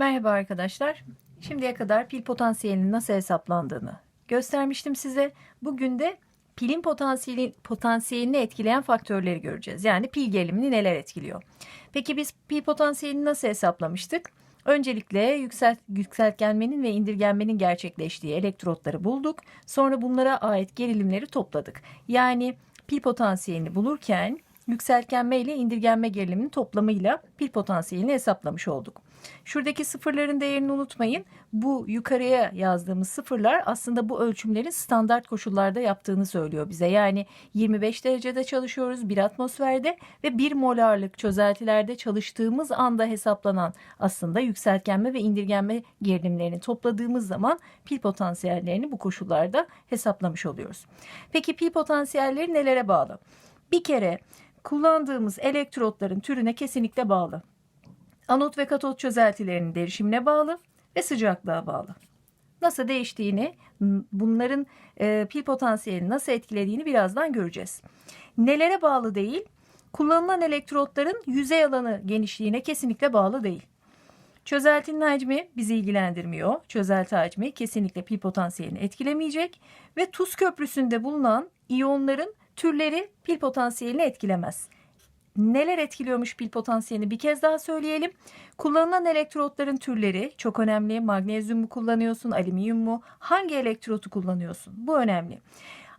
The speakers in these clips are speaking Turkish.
Merhaba arkadaşlar. Şimdiye kadar pil potansiyelinin nasıl hesaplandığını göstermiştim size. Bugün de pilin potansiyeli, potansiyelini etkileyen faktörleri göreceğiz. Yani pil gerilimini neler etkiliyor. Peki biz pil potansiyelini nasıl hesaplamıştık? Öncelikle yükselt, yükseltgenmenin ve indirgenmenin gerçekleştiği elektrotları bulduk. Sonra bunlara ait gerilimleri topladık. Yani pil potansiyelini bulurken yükseltgenme ile indirgenme geriliminin toplamıyla pil potansiyelini hesaplamış olduk. Şuradaki sıfırların değerini unutmayın. Bu yukarıya yazdığımız sıfırlar aslında bu ölçümlerin standart koşullarda yaptığını söylüyor bize. Yani 25 derecede çalışıyoruz bir atmosferde ve 1 molarlık çözeltilerde çalıştığımız anda hesaplanan aslında yükseltgenme ve indirgenme gerilimlerini topladığımız zaman pil potansiyellerini bu koşullarda hesaplamış oluyoruz. Peki pil potansiyelleri nelere bağlı? Bir kere kullandığımız elektrotların türüne kesinlikle bağlı. Anot ve katot çözeltilerinin derişimine bağlı ve sıcaklığa bağlı. Nasıl değiştiğini, bunların e, pil potansiyelini nasıl etkilediğini birazdan göreceğiz. Nelere bağlı değil? Kullanılan elektrotların yüzey alanı genişliğine kesinlikle bağlı değil. Çözeltinin hacmi bizi ilgilendirmiyor. Çözelti hacmi kesinlikle pil potansiyelini etkilemeyecek ve tuz köprüsünde bulunan iyonların türleri pil potansiyelini etkilemez. Neler etkiliyormuş pil potansiyelini bir kez daha söyleyelim. Kullanılan elektrotların türleri çok önemli. Magnezyum mu kullanıyorsun, alüminyum mu? Hangi elektrotu kullanıyorsun? Bu önemli.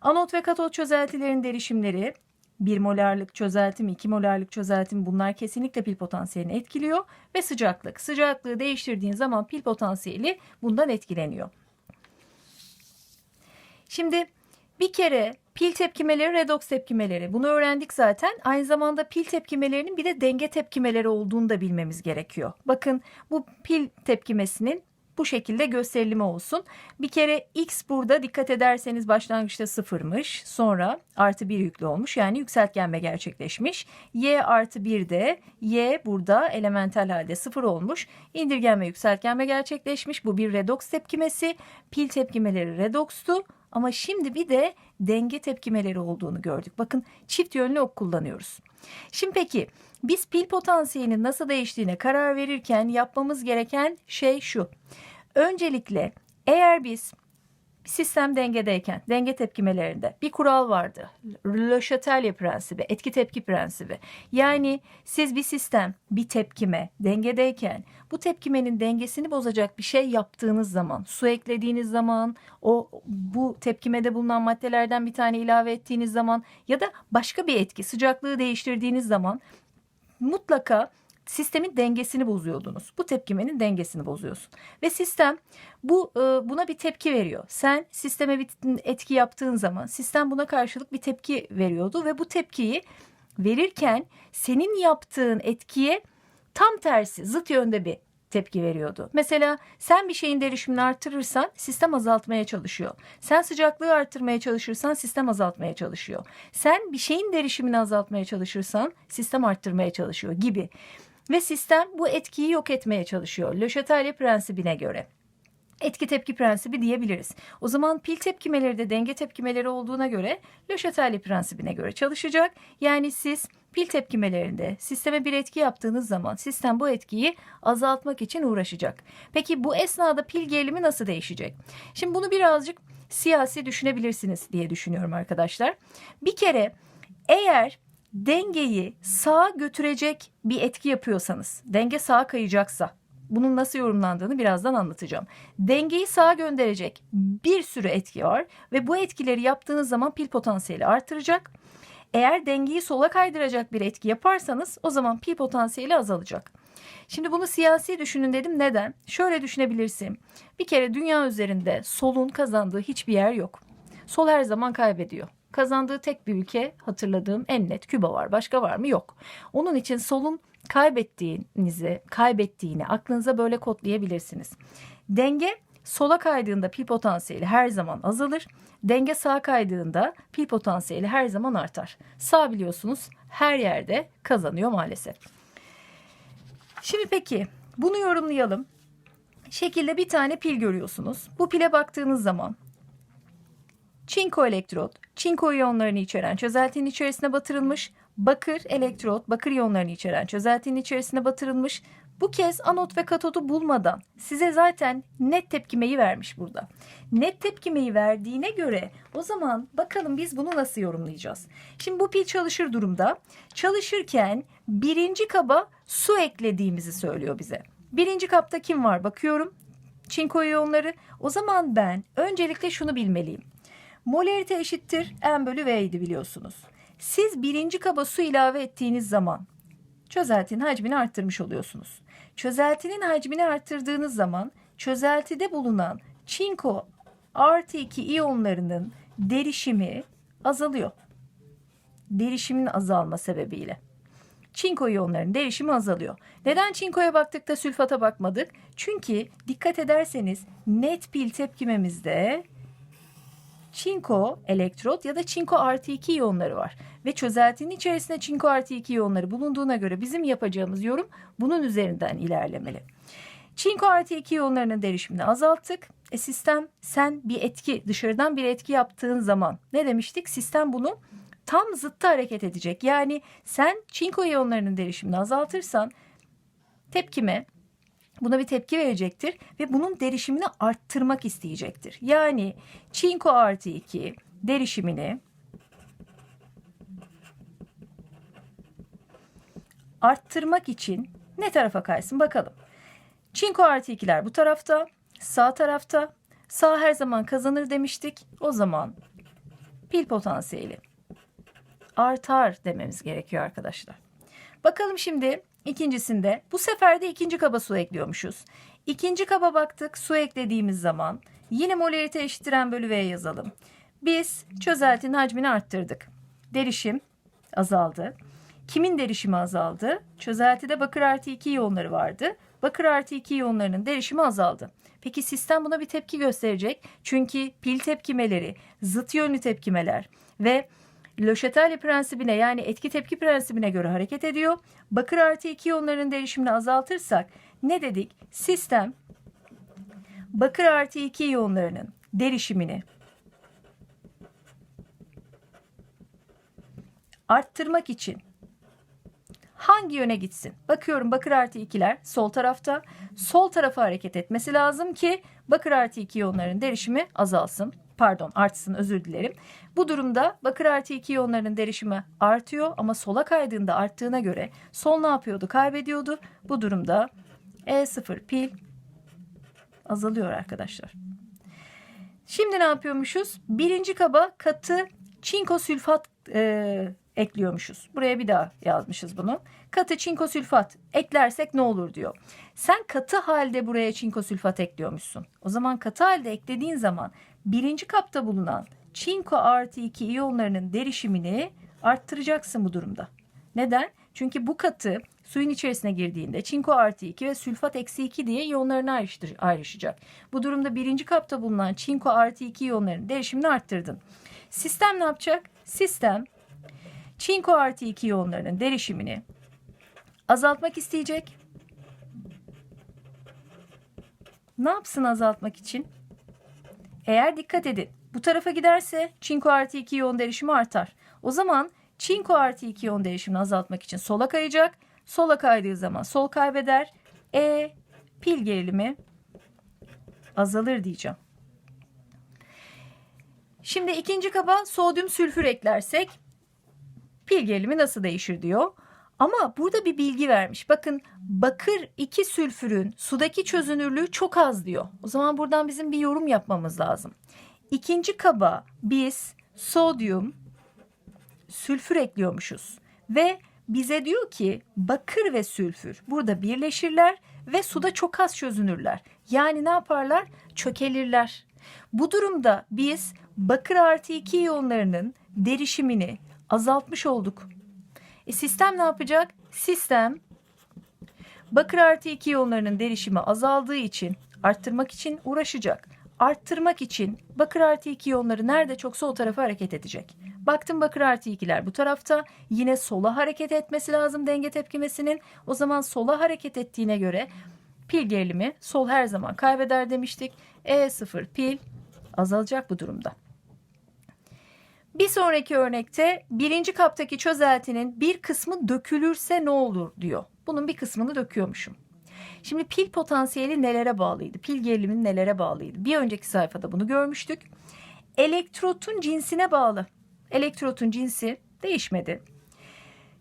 Anot ve katot çözeltilerin derişimleri 1 molarlık çözeltim, 2 molarlık çözeltim bunlar kesinlikle pil potansiyelini etkiliyor ve sıcaklık. Sıcaklığı değiştirdiğin zaman pil potansiyeli bundan etkileniyor. Şimdi bir kere pil tepkimeleri, redoks tepkimeleri. Bunu öğrendik zaten. Aynı zamanda pil tepkimelerinin bir de denge tepkimeleri olduğunu da bilmemiz gerekiyor. Bakın bu pil tepkimesinin bu şekilde gösterilimi olsun. Bir kere x burada dikkat ederseniz başlangıçta sıfırmış. Sonra artı bir yüklü olmuş. Yani yükseltgenme gerçekleşmiş. y artı 1 de y burada elementel halde sıfır olmuş. İndirgenme yükseltgenme gerçekleşmiş. Bu bir redoks tepkimesi. Pil tepkimeleri redokstu. Ama şimdi bir de denge tepkimeleri olduğunu gördük. Bakın çift yönlü ok kullanıyoruz. Şimdi peki biz pil potansiyelinin nasıl değiştiğine karar verirken yapmamız gereken şey şu. Öncelikle eğer biz sistem dengedeyken, denge tepkimelerinde bir kural vardı. Le Chatelier prensibi, etki tepki prensibi. Yani siz bir sistem, bir tepkime dengedeyken bu tepkimenin dengesini bozacak bir şey yaptığınız zaman, su eklediğiniz zaman, o bu tepkimede bulunan maddelerden bir tane ilave ettiğiniz zaman ya da başka bir etki, sıcaklığı değiştirdiğiniz zaman mutlaka sistemin dengesini bozuyordunuz. Bu tepkimenin dengesini bozuyorsun. Ve sistem bu e, buna bir tepki veriyor. Sen sisteme bir etki yaptığın zaman sistem buna karşılık bir tepki veriyordu ve bu tepkiyi verirken senin yaptığın etkiye tam tersi zıt yönde bir tepki veriyordu. Mesela sen bir şeyin derişimini artırırsan sistem azaltmaya çalışıyor. Sen sıcaklığı artırmaya çalışırsan sistem azaltmaya çalışıyor. Sen bir şeyin derişimini azaltmaya çalışırsan sistem arttırmaya çalışıyor gibi. Ve sistem bu etkiyi yok etmeye çalışıyor. Le Chatelier prensibine göre etki tepki prensibi diyebiliriz. O zaman pil tepkimeleri de denge tepkimeleri olduğuna göre Le Chatelier prensibine göre çalışacak. Yani siz pil tepkimelerinde sisteme bir etki yaptığınız zaman sistem bu etkiyi azaltmak için uğraşacak. Peki bu esnada pil gerilimi nasıl değişecek? Şimdi bunu birazcık siyasi düşünebilirsiniz diye düşünüyorum arkadaşlar. Bir kere eğer dengeyi sağa götürecek bir etki yapıyorsanız, denge sağa kayacaksa bunun nasıl yorumlandığını birazdan anlatacağım. Dengeyi sağa gönderecek bir sürü etki var ve bu etkileri yaptığınız zaman pil potansiyeli artıracak. Eğer dengeyi sola kaydıracak bir etki yaparsanız o zaman pil potansiyeli azalacak. Şimdi bunu siyasi düşünün dedim. Neden? Şöyle düşünebilirsin. Bir kere dünya üzerinde solun kazandığı hiçbir yer yok. Sol her zaman kaybediyor. Kazandığı tek bir ülke hatırladığım en net Küba var. Başka var mı? Yok. Onun için solun kaybettiğinizi, kaybettiğini aklınıza böyle kodlayabilirsiniz. Denge sola kaydığında pil potansiyeli her zaman azalır. Denge sağa kaydığında pil potansiyeli her zaman artar. Sağ biliyorsunuz her yerde kazanıyor maalesef. Şimdi peki bunu yorumlayalım. Şekilde bir tane pil görüyorsunuz. Bu pile baktığınız zaman çinko elektrot, çinko iyonlarını içeren çözeltinin içerisine batırılmış bakır elektrot, bakır iyonlarını içeren çözeltinin içerisine batırılmış. Bu kez anot ve katodu bulmadan size zaten net tepkimeyi vermiş burada. Net tepkimeyi verdiğine göre o zaman bakalım biz bunu nasıl yorumlayacağız? Şimdi bu pil çalışır durumda. Çalışırken birinci kaba su eklediğimizi söylüyor bize. Birinci kapta kim var bakıyorum. Çinko iyonları. O zaman ben öncelikle şunu bilmeliyim. Molarite eşittir n bölü v'ydi biliyorsunuz. Siz birinci kaba su ilave ettiğiniz zaman çözeltinin hacmini arttırmış oluyorsunuz. Çözeltinin hacmini arttırdığınız zaman çözeltide bulunan çinko artı 2 iyonlarının derişimi azalıyor. Derişimin azalma sebebiyle. Çinko iyonlarının derişimi azalıyor. Neden çinkoya baktık da sülfata bakmadık? Çünkü dikkat ederseniz net pil tepkimemizde çinko elektrot ya da çinko artı 2 iyonları var. Ve çözeltinin içerisinde çinko artı 2 iyonları bulunduğuna göre bizim yapacağımız yorum bunun üzerinden ilerlemeli. Çinko artı 2 iyonlarının derişimini azalttık. E sistem sen bir etki dışarıdan bir etki yaptığın zaman ne demiştik? Sistem bunu tam zıttı hareket edecek. Yani sen çinko iyonlarının derişimini azaltırsan tepkime buna bir tepki verecektir ve bunun derişimini arttırmak isteyecektir. Yani çinko artı 2 derişimini arttırmak için ne tarafa kaysın bakalım. Çinko artı 2'ler bu tarafta, sağ tarafta. Sağ her zaman kazanır demiştik. O zaman pil potansiyeli artar dememiz gerekiyor arkadaşlar. Bakalım şimdi ikincisinde bu sefer de ikinci kaba su ekliyormuşuz. İkinci kaba baktık su eklediğimiz zaman yine molarite eşittiren bölü V yazalım. Biz çözeltinin hacmini arttırdık. Derişim azaldı. Kimin derişimi azaldı? Çözeltide bakır artı 2 iyonları vardı. Bakır artı 2 iyonlarının derişimi azaldı. Peki sistem buna bir tepki gösterecek. Çünkü pil tepkimeleri, zıt yönlü tepkimeler ve Chatelier prensibine yani etki tepki prensibine göre hareket ediyor. Bakır artı 2 iyonlarının derişimini azaltırsak ne dedik? Sistem bakır artı 2 iyonlarının derişimini arttırmak için hangi yöne gitsin? Bakıyorum bakır artı 2'ler sol tarafta. Sol tarafa hareket etmesi lazım ki bakır artı 2 iyonların derişimi azalsın. Pardon artsın özür dilerim. Bu durumda bakır artı 2 iyonların derişimi artıyor ama sola kaydığında arttığına göre sol ne yapıyordu? Kaybediyordu. Bu durumda E0 pil azalıyor arkadaşlar. Şimdi ne yapıyormuşuz? Birinci kaba katı çinko sülfat e, ekliyormuşuz. Buraya bir daha yazmışız bunu. Katı çinko sülfat eklersek ne olur diyor. Sen katı halde buraya çinko sülfat ekliyormuşsun. O zaman katı halde eklediğin zaman birinci kapta bulunan çinko artı 2 iyonlarının derişimini arttıracaksın bu durumda. Neden? Çünkü bu katı suyun içerisine girdiğinde çinko artı 2 ve sülfat eksi 2 diye iyonlarına ayrışacak. Bu durumda birinci kapta bulunan çinko artı 2 iyonlarının derişimini arttırdın. Sistem ne yapacak? Sistem çinko artı 2 iyonlarının derişimini azaltmak isteyecek. Ne yapsın azaltmak için? Eğer dikkat edin bu tarafa giderse çinko artı 2 iyon derişimi artar. O zaman çinko artı 2 iyon derişimini azaltmak için sola kayacak. Sola kaydığı zaman sol kaybeder. E pil gerilimi azalır diyeceğim. Şimdi ikinci kaba sodyum sülfür eklersek pil gerilimi nasıl değişir diyor. Ama burada bir bilgi vermiş. Bakın bakır 2 sülfürün sudaki çözünürlüğü çok az diyor. O zaman buradan bizim bir yorum yapmamız lazım. İkinci kaba biz sodyum sülfür ekliyormuşuz. Ve bize diyor ki bakır ve sülfür burada birleşirler ve suda çok az çözünürler. Yani ne yaparlar? Çökelirler. Bu durumda biz bakır artı 2 iyonlarının derişimini azaltmış olduk. E sistem ne yapacak? Sistem bakır artı 2 iyonlarının derişimi azaldığı için arttırmak için uğraşacak. Arttırmak için bakır artı 2 iyonları nerede çoksa o tarafa hareket edecek. Baktım bakır artı 2'ler bu tarafta. Yine sola hareket etmesi lazım denge tepkimesinin. O zaman sola hareket ettiğine göre pil gerilimi sol her zaman kaybeder demiştik. E0 pil azalacak bu durumda. Bir sonraki örnekte birinci kaptaki çözeltinin bir kısmı dökülürse ne olur diyor. Bunun bir kısmını döküyormuşum. Şimdi pil potansiyeli nelere bağlıydı? Pil gerilimi nelere bağlıydı? Bir önceki sayfada bunu görmüştük. Elektrotun cinsine bağlı. Elektrotun cinsi değişmedi.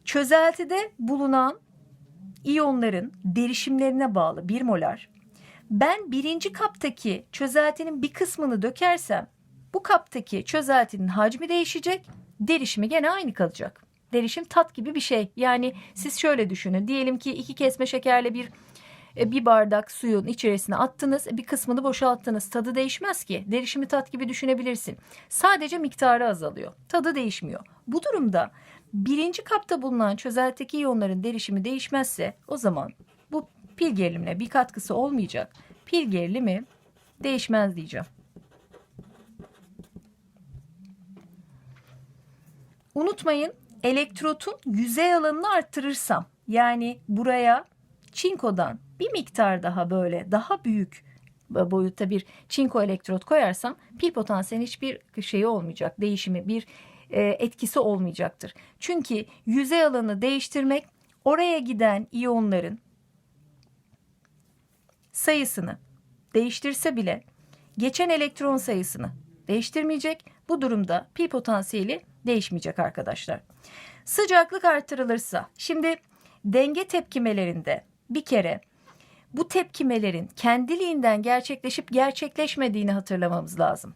Çözeltide bulunan iyonların derişimlerine bağlı 1 molar. Ben birinci kaptaki çözeltinin bir kısmını dökersem bu kaptaki çözeltinin hacmi değişecek, derişimi gene aynı kalacak. Derişim tat gibi bir şey. Yani siz şöyle düşünün. Diyelim ki iki kesme şekerle bir e, bir bardak suyun içerisine attınız, bir kısmını boşalttınız. Tadı değişmez ki. Derişimi tat gibi düşünebilirsin. Sadece miktarı azalıyor. Tadı değişmiyor. Bu durumda birinci kapta bulunan çözeltideki iyonların derişimi değişmezse o zaman bu pil gerilimine bir katkısı olmayacak. Pil gerilimi değişmez diyeceğim. Unutmayın elektrotun yüzey alanını arttırırsam yani buraya çinkodan bir miktar daha böyle daha büyük boyutta bir çinko elektrot koyarsam pil potansiyelin hiçbir şeyi olmayacak. Değişimi bir e, etkisi olmayacaktır. Çünkü yüzey alanı değiştirmek oraya giden iyonların sayısını değiştirse bile geçen elektron sayısını değiştirmeyecek. Bu durumda pil potansiyeli değişmeyecek arkadaşlar. Sıcaklık artırılırsa şimdi denge tepkimelerinde bir kere bu tepkimelerin kendiliğinden gerçekleşip gerçekleşmediğini hatırlamamız lazım.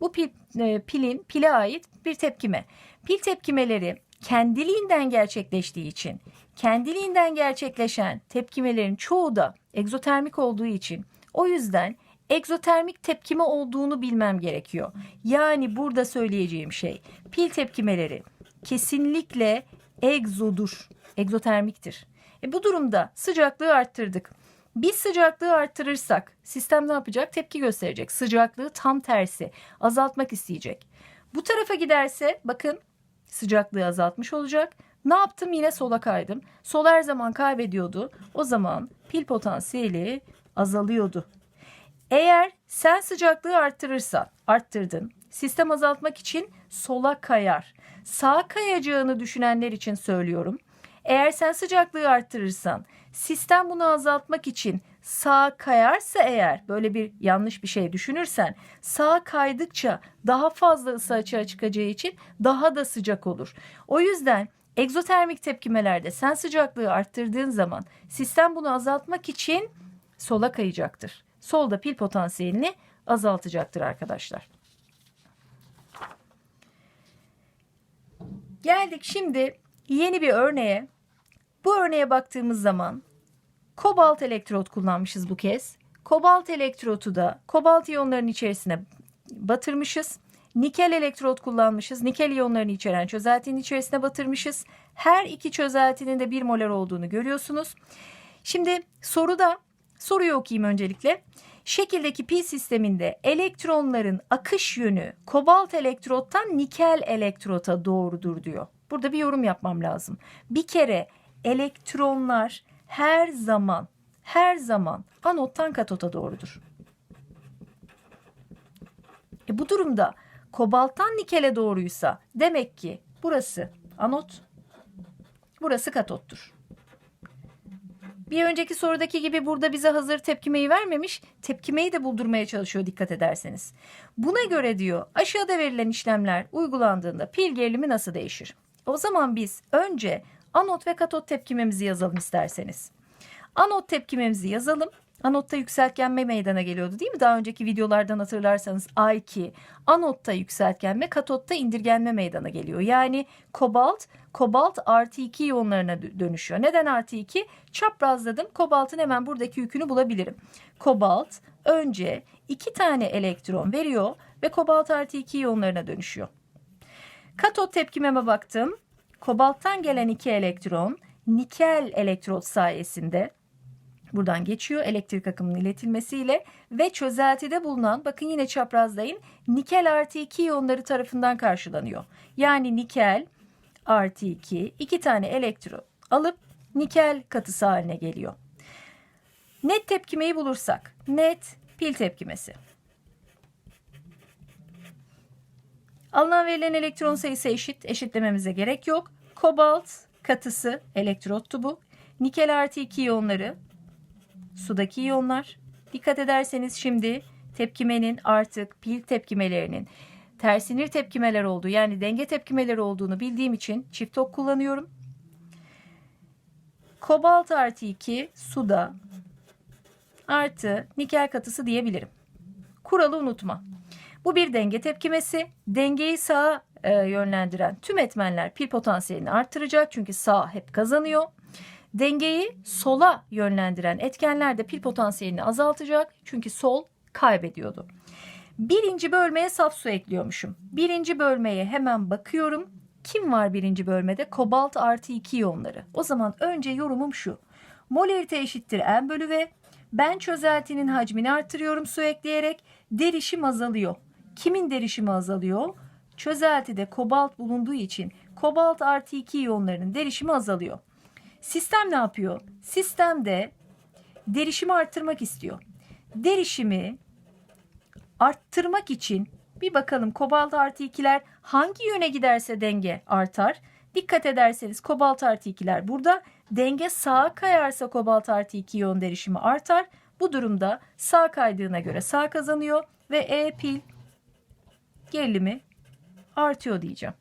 Bu pil, e, pilin pile ait bir tepkime. Pil tepkimeleri kendiliğinden gerçekleştiği için kendiliğinden gerçekleşen tepkimelerin çoğu da egzotermik olduğu için o yüzden egzotermik tepkime olduğunu bilmem gerekiyor. Yani burada söyleyeceğim şey pil tepkimeleri kesinlikle egzodur, egzotermiktir. E bu durumda sıcaklığı arttırdık. Biz sıcaklığı arttırırsak sistem ne yapacak? Tepki gösterecek. Sıcaklığı tam tersi azaltmak isteyecek. Bu tarafa giderse bakın sıcaklığı azaltmış olacak. Ne yaptım? Yine sola kaydım. Sol her zaman kaybediyordu. O zaman pil potansiyeli azalıyordu. Eğer sen sıcaklığı arttırırsan, arttırdın. Sistem azaltmak için sola kayar. Sağa kayacağını düşünenler için söylüyorum. Eğer sen sıcaklığı arttırırsan, sistem bunu azaltmak için sağa kayarsa eğer böyle bir yanlış bir şey düşünürsen sağa kaydıkça daha fazla ısı açığa çıkacağı için daha da sıcak olur. O yüzden egzotermik tepkimelerde sen sıcaklığı arttırdığın zaman sistem bunu azaltmak için sola kayacaktır. Solda pil potansiyelini azaltacaktır arkadaşlar. Geldik şimdi yeni bir örneğe. Bu örneğe baktığımız zaman kobalt elektrot kullanmışız bu kez. Kobalt elektrotu da kobalt iyonlarının içerisine batırmışız. Nikel elektrot kullanmışız. Nikel iyonlarını içeren çözeltinin içerisine batırmışız. Her iki çözeltinin de bir molar olduğunu görüyorsunuz. Şimdi soruda soruyu okuyayım öncelikle. Şekildeki pil sisteminde elektronların akış yönü kobalt elektrottan nikel elektrota doğrudur diyor. Burada bir yorum yapmam lazım. Bir kere elektronlar her zaman her zaman anottan katota doğrudur. E bu durumda kobalttan nikele doğruysa demek ki burası anot, burası katottur. Bir önceki sorudaki gibi burada bize hazır tepkimeyi vermemiş, tepkimeyi de buldurmaya çalışıyor dikkat ederseniz. Buna göre diyor aşağıda verilen işlemler uygulandığında pil gerilimi nasıl değişir? O zaman biz önce anot ve katot tepkimemizi yazalım isterseniz. Anot tepkimemizi yazalım. Anotta yükseltgenme meydana geliyordu değil mi? Daha önceki videolardan hatırlarsanız A2, anotta yükseltgenme, katotta indirgenme meydana geliyor. Yani kobalt, kobalt artı 2 iyonlarına dönüşüyor. Neden artı 2? Çaprazladım. Kobaltın hemen buradaki yükünü bulabilirim. Kobalt önce 2 tane elektron veriyor ve kobalt artı 2 iyonlarına dönüşüyor. Katot tepkimeme baktım. Kobalttan gelen 2 elektron nikel elektrot sayesinde buradan geçiyor elektrik akımının iletilmesiyle ve çözeltide bulunan bakın yine çaprazdayım nikel artı 2 iyonları tarafından karşılanıyor. Yani nikel artı 2 iki tane elektron alıp nikel katısı haline geliyor. Net tepkimeyi bulursak net pil tepkimesi. Alınan verilen elektron sayısı eşit. Eşitlememize gerek yok. Kobalt katısı elektrottu bu. Nikel artı 2 iyonları sudaki iyonlar. Dikkat ederseniz şimdi tepkimenin artık pil tepkimelerinin tersinir tepkimeler olduğu yani denge tepkimeleri olduğunu bildiğim için çift ok kullanıyorum. Kobalt artı 2 suda artı nikel katısı diyebilirim. Kuralı unutma. Bu bir denge tepkimesi. Dengeyi sağa e, yönlendiren tüm etmenler pil potansiyelini arttıracak. Çünkü sağ hep kazanıyor. Dengeyi sola yönlendiren etkenler de pil potansiyelini azaltacak. Çünkü sol kaybediyordu. Birinci bölmeye saf su ekliyormuşum. Birinci bölmeye hemen bakıyorum. Kim var birinci bölmede? Kobalt artı 2 iyonları. O zaman önce yorumum şu. Molarite eşittir n bölü v. Ben çözeltinin hacmini artırıyorum su ekleyerek. Derişim azalıyor. Kimin derişimi azalıyor? Çözeltide kobalt bulunduğu için kobalt artı 2 iyonlarının derişimi azalıyor. Sistem ne yapıyor? Sistem de derişimi arttırmak istiyor. Derişimi arttırmak için bir bakalım kobalt artı 2'ler hangi yöne giderse denge artar. Dikkat ederseniz kobalt artı 2'ler burada. Denge sağa kayarsa kobalt artı 2 iyon derişimi artar. Bu durumda sağ kaydığına göre sağ kazanıyor ve E pil gerilimi artıyor diyeceğim.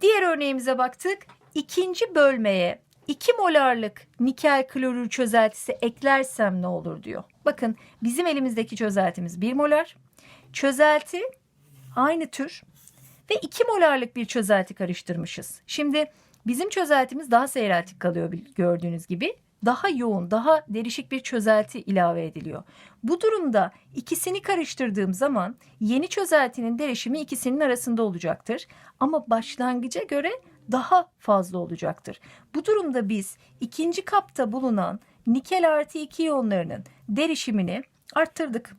Diğer örneğimize baktık. İkinci bölmeye 2 molarlık nikel klorür çözeltisi eklersem ne olur diyor. Bakın bizim elimizdeki çözeltimiz 1 molar. Çözelti aynı tür ve 2 molarlık bir çözelti karıştırmışız. Şimdi bizim çözeltimiz daha seyreltik kalıyor gördüğünüz gibi. Daha yoğun, daha derişik bir çözelti ilave ediliyor. Bu durumda ikisini karıştırdığım zaman yeni çözeltinin derişimi ikisinin arasında olacaktır. Ama başlangıca göre daha fazla olacaktır. Bu durumda biz ikinci kapta bulunan nikel artı 2 iyonlarının derişimini arttırdık.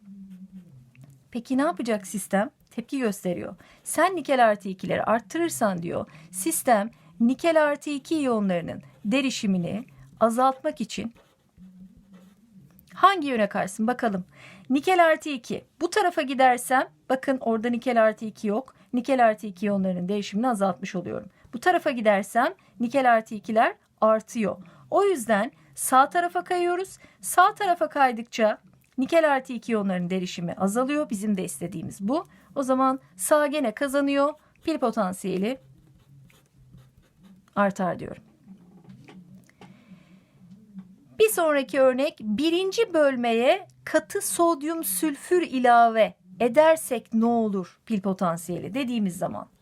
Peki ne yapacak sistem? Tepki gösteriyor. Sen nikel artı 2'leri arttırırsan diyor sistem nikel artı 2 iyonlarının derişimini azaltmak için hangi yöne kaysın bakalım. Nikel artı 2 bu tarafa gidersem bakın orada nikel artı 2 yok. Nikel artı 2 iyonlarının değişimini azaltmış oluyorum. Bu tarafa gidersem nikel artı 2'ler artıyor. O yüzden sağ tarafa kayıyoruz. Sağ tarafa kaydıkça nikel artı 2 iyonların derişimi azalıyor. Bizim de istediğimiz bu. O zaman sağ gene kazanıyor. Pil potansiyeli artar diyorum. Bir sonraki örnek birinci bölmeye katı sodyum sülfür ilave edersek ne olur pil potansiyeli dediğimiz zaman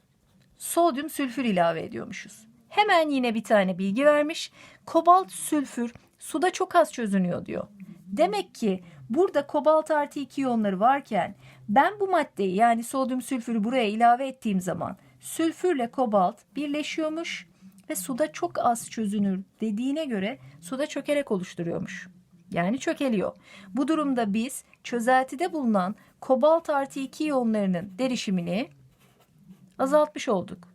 sodyum sülfür ilave ediyormuşuz. Hemen yine bir tane bilgi vermiş. Kobalt sülfür suda çok az çözünüyor diyor. Demek ki burada kobalt artı 2 iyonları varken ben bu maddeyi yani sodyum sülfürü buraya ilave ettiğim zaman sülfürle kobalt birleşiyormuş ve suda çok az çözünür dediğine göre suda çökerek oluşturuyormuş. Yani çökeliyor. Bu durumda biz çözeltide bulunan kobalt artı 2 iyonlarının derişimini azaltmış olduk.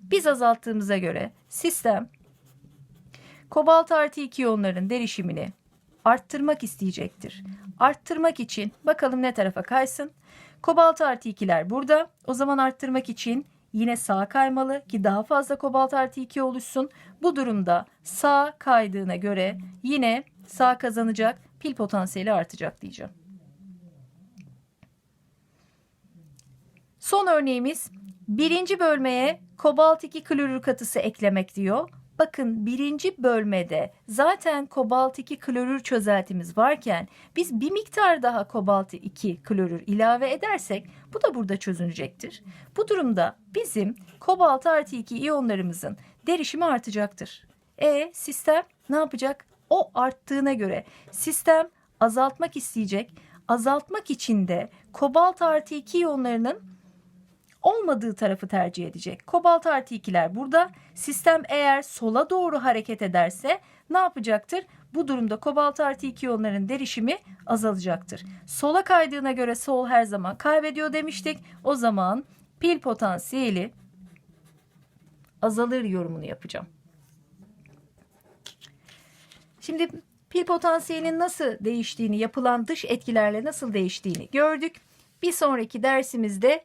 Biz azalttığımıza göre sistem kobalt artı 2 iyonların derişimini arttırmak isteyecektir. Arttırmak için bakalım ne tarafa kaysın. Kobalt artı 2'ler burada. O zaman arttırmak için yine sağa kaymalı ki daha fazla kobalt artı 2 oluşsun. Bu durumda sağ kaydığına göre yine sağ kazanacak, pil potansiyeli artacak diyeceğim. Son örneğimiz birinci bölmeye kobalt 2 klorür katısı eklemek diyor. Bakın birinci bölmede zaten kobalt 2 klorür çözeltimiz varken biz bir miktar daha kobalt 2 klorür ilave edersek bu da burada çözünecektir. Bu durumda bizim kobalt artı 2 iyonlarımızın derişimi artacaktır. E sistem ne yapacak? O arttığına göre sistem azaltmak isteyecek. Azaltmak için de kobalt artı 2 iyonlarının olmadığı tarafı tercih edecek. Kobalt artı 2'ler burada. Sistem eğer sola doğru hareket ederse ne yapacaktır? Bu durumda kobalt artı 2 iyonların derişimi azalacaktır. Sola kaydığına göre sol her zaman kaybediyor demiştik. O zaman pil potansiyeli azalır yorumunu yapacağım. Şimdi pil potansiyelinin nasıl değiştiğini, yapılan dış etkilerle nasıl değiştiğini gördük. Bir sonraki dersimizde